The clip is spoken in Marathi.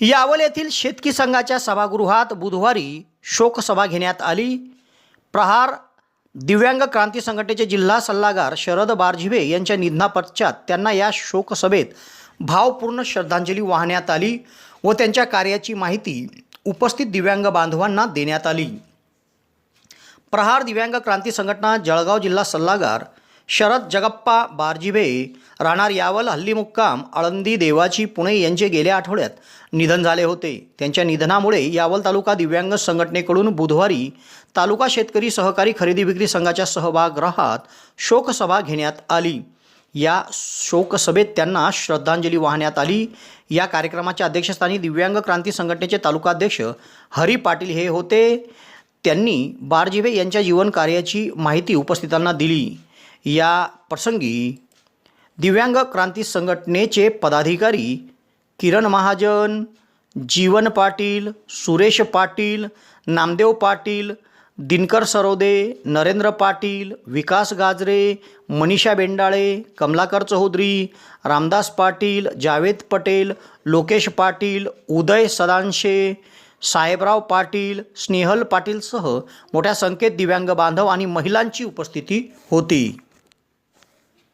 यावल येथील शेतकी संघाच्या सभागृहात बुधवारी शोकसभा घेण्यात आली. प्रहार दिव्यांग क्रांती संघटनेचे जिल्हा सल्लागार शरद बारझिवे यांच्या निधनापश्चात त्यांना या शोकसभेत भावपूर्ण श्रद्धांजली वाहण्यात आली व त्यांच्या कार्याची माहिती उपस्थित दिव्यांग बांधवांना देण्यात आली. प्रहार दिव्यांग क्रांती संघटना जळगाव जिल्हा सल्लागार शरद जगप्पा बारजिबे राहणार यावल हल्ली मुक्काम आळंदी देवाची पुणे यांचे गेल्या आठवड्यात निधन झाले होते. त्यांच्या निधनामुळे यावल तालुका दिव्यांग संघटनेकडून बुधवारी तालुका शेतकरी सहकारी खरेदी विक्री संघाच्या सहभागगृहात शोकसभा घेण्यात आली. या शोकसभेत त्यांना श्रद्धांजली वाहण्यात आली. या कार्यक्रमाच्या अध्यक्षस्थानी दिव्यांग क्रांती संघटनेचे तालुकाध्यक्ष हरी पाटील हे होते. त्यांनी बारजिबे यांच्या जीवन कार्याची माहिती उपस्थितांना दिली. या प्रसंगी दिव्यांग क्रांती संघटनेचे पदाधिकारी किरण महाजन जीवन पाटील सुरेश पाटील नामदेव पाटील दिनकर सरोदे नरेंद्र पाटील विकास गाजरे मनीषा बेंडाळे कमलाकर चौधरी रामदास पाटील जावेद पटेल लोकेश पाटील उदय सदांशे साहेबराव पाटील स्नेहल पाटीलसह मोठ्या संख्येत दिव्यांग बांधव आणि महिलांची उपस्थिती होती.